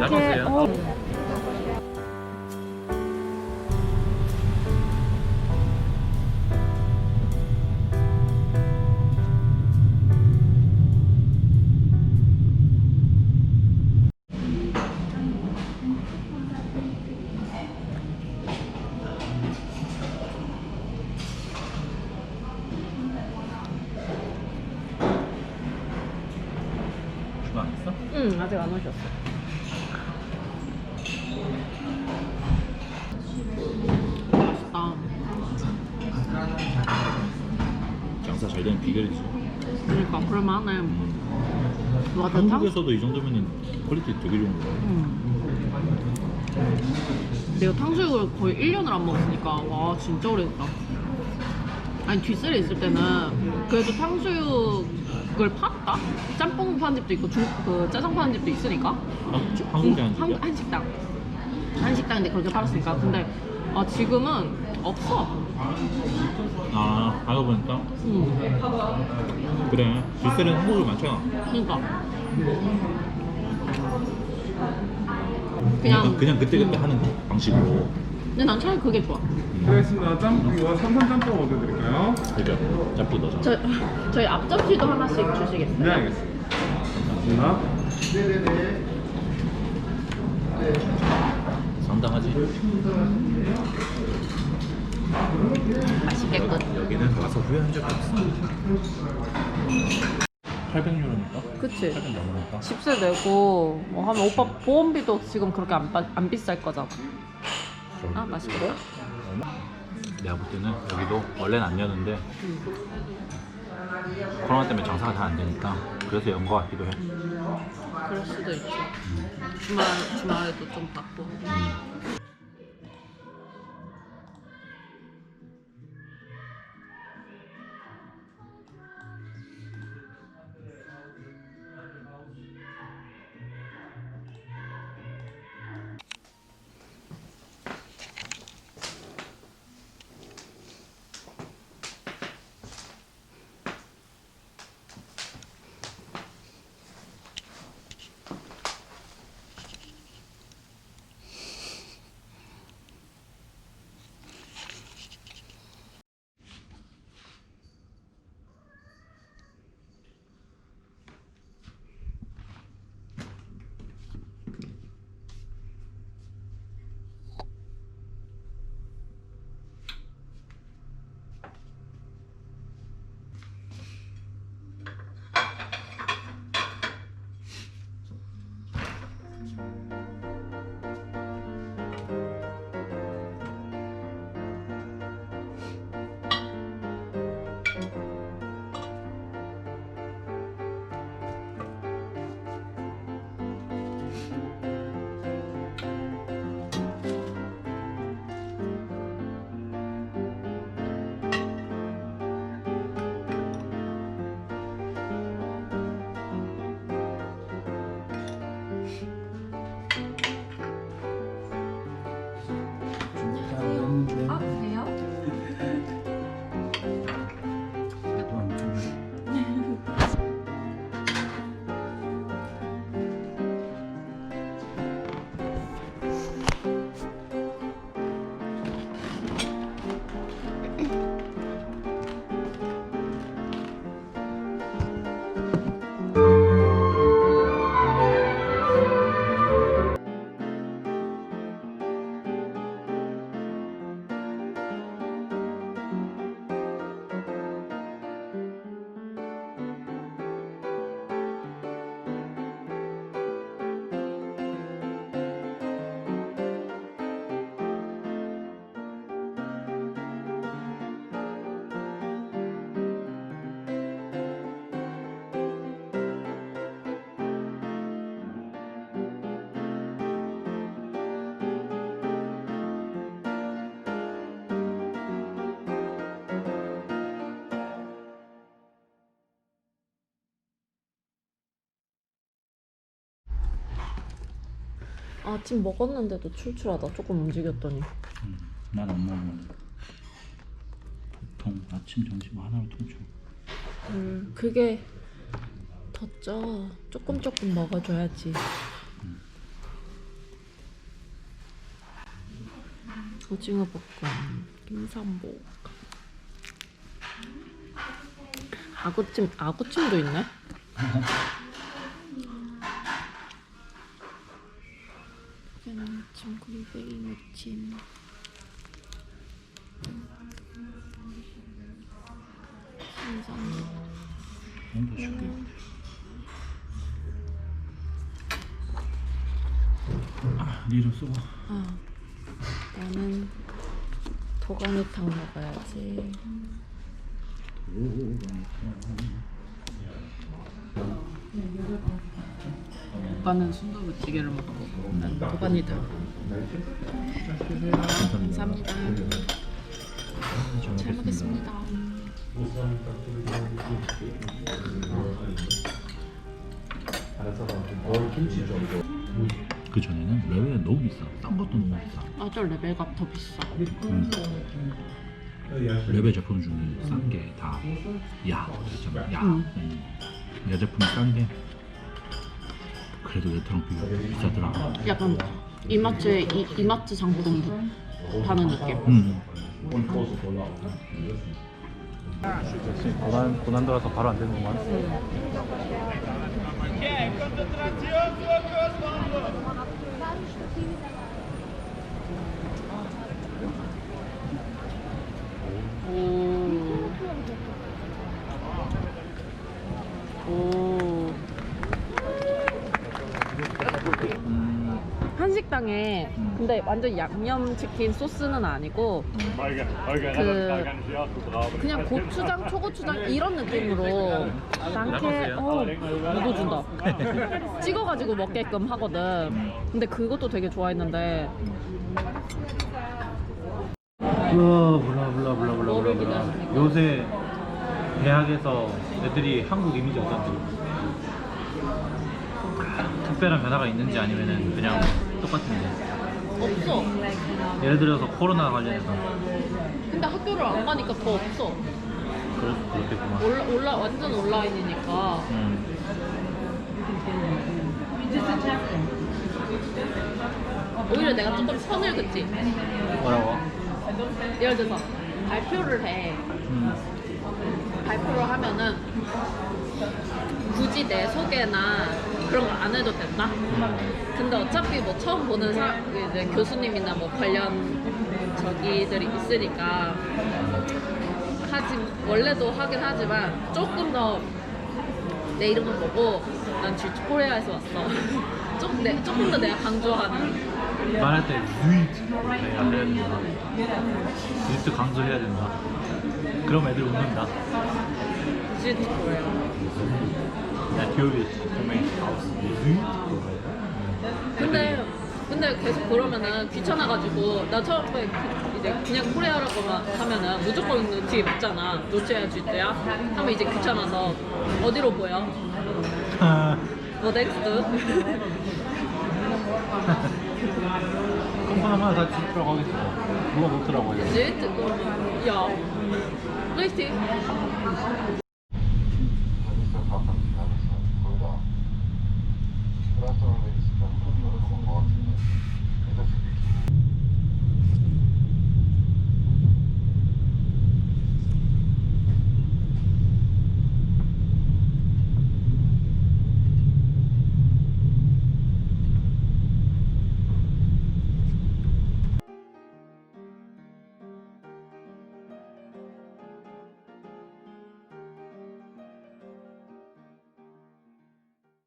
많게. 어. 응 아직 안 오셨어. 맛있다. 장사 잘 되는 비결이지. 그러니까 그럴만해. 와, 나 탕. 한국에서도 이 정도면 퀄리티 되게 좋은 거야. 음. 내가 탕수육을 거의 1년을 안 먹었으니까 와 진짜 오래됐다. 아니 뒷살에 있을 때는 그래도 탕수육을 팠다? 짬뽕 파는 집도 있고 중, 그 짜장 파는 집도 있으니까 한, 저- 한국에 한 한, 집이야? 한식당 한식당인데 그렇게 팔았으니까 근데 아, 지금은 없어 아, 알고 보니까 응. 그래. 뒷셀은 한국에 많잖아. 그러니까 그냥 그냥 그냥 그때 그때 하는 방식으로. 근데 난 차라리 그게 좋아 알겠습니다. 짬뽕과 삼선 짬뽕 얻어 드릴까요? 그러니까 짭도 넣잖아. 저, 저희 앞접시도 하나씩 주시겠어요? 네, 알겠습니다. 감사합니다. 상당하지. 맛있겠군 여기는 가서 후회한 적이 없어. 800유로니까? 그치 800 넘으니까. 집세 내고 뭐 하면 오빠 보험비도 지금 그렇게 안, 빠- 안 비쌀 거잖아 아 맛있고 내가 볼 때는 여기도 원래는 안 여는데 코로나 때문에 장사가 잘 안 되니까 그래서 연 거 같기도 해. 그럴 수도 있지. 주말, 주말에도 좀 바쁘고 아침 먹었는데도 출출하다. 조금 움직였더니. 음, 난안 먹는 보통 아침 점심 하나로 통쳐 음 그게 덥죠 조금 조금 먹어줘야지. 음. 오징어 볶음 김삼복. 아구찜 아구찜도 있네? 무침, 굴베이 무침. 신선. 한번 줄게. 아, 나는 도가니탕 먹어야지. 오빠는 순두부찌개를 먹고 난 도가니탕. 감사합니다. 잘 먹겠습니다. 그 전에는 레벨이 너무 비싸. 딴 것도 너무 비싸. 맞아 레벨가 더 비싸. 음. 레벨 제품 중에 싼 게 다 야. 야. 음. 음. 야 제품이 싼게 그래도 외트랑 비교 비싸더라. 약간 이마트에 이, 이마트 장보동 파는 느낌. 음. 고난 고난 들어서 바로 안 되는구만. 오. 식당에 근데 완전 양념 치킨 소스는 아니고 그 그냥 고추장 초고추장 이런 느낌으로 남게 어 무도 준다. 찍어가지고 먹게끔 하거든. 근데 그것도 되게 좋아했는데. 몰라 몰라 몰라 몰라 몰라 뭐를 몰라. 기다리십니까? 요새 대학에서 애들이 한국 이미지 어떤지 특별한 변화가 있는지 아니면은 그냥 똑같은지 없어. 예를 들어서 코로나 관련해서. 근데 학교를 안 가니까 더 없어. 그럴 수 그렇겠구만. 올라, 올라 완전 온라인이니까. 음. 오히려 내가 조금 선을 긋지 뭐라고? 예를 들어서 발표를 해. 음. 발표를 하면은 굳이 내 소개나 그런 거 안 해도 된다. 근데 어차피 뭐 처음 보는 사, 이제 교수님이나 뭐 관련 저기들이 있으니까 하지 원래도 하긴 하지만 조금 더 내 이름을 보고 난 지금 코리아에서 왔어. 조금, 내, 조금 더 내가 강조하는 말할 때 유이트 내가 해야 된다 유이트 강조해야 된다 그럼 애들 웃는다 지트 코리아. 야 기억이 정말 유이트 근데 근데 계속 그러면은 귀찮아가지고 나 처음에 그- 이제 그냥 코리아라고만 하면은 무조건 뒤에 붙잖아. 노치야 쥐트야. 하면 이제 귀찮아서 어디로 보여? 뭐 넥스트? 컴퍼니 하나 다 뒤집으라고 하겠어 누가 못더라고 이거 쥐트? 야 플레이스티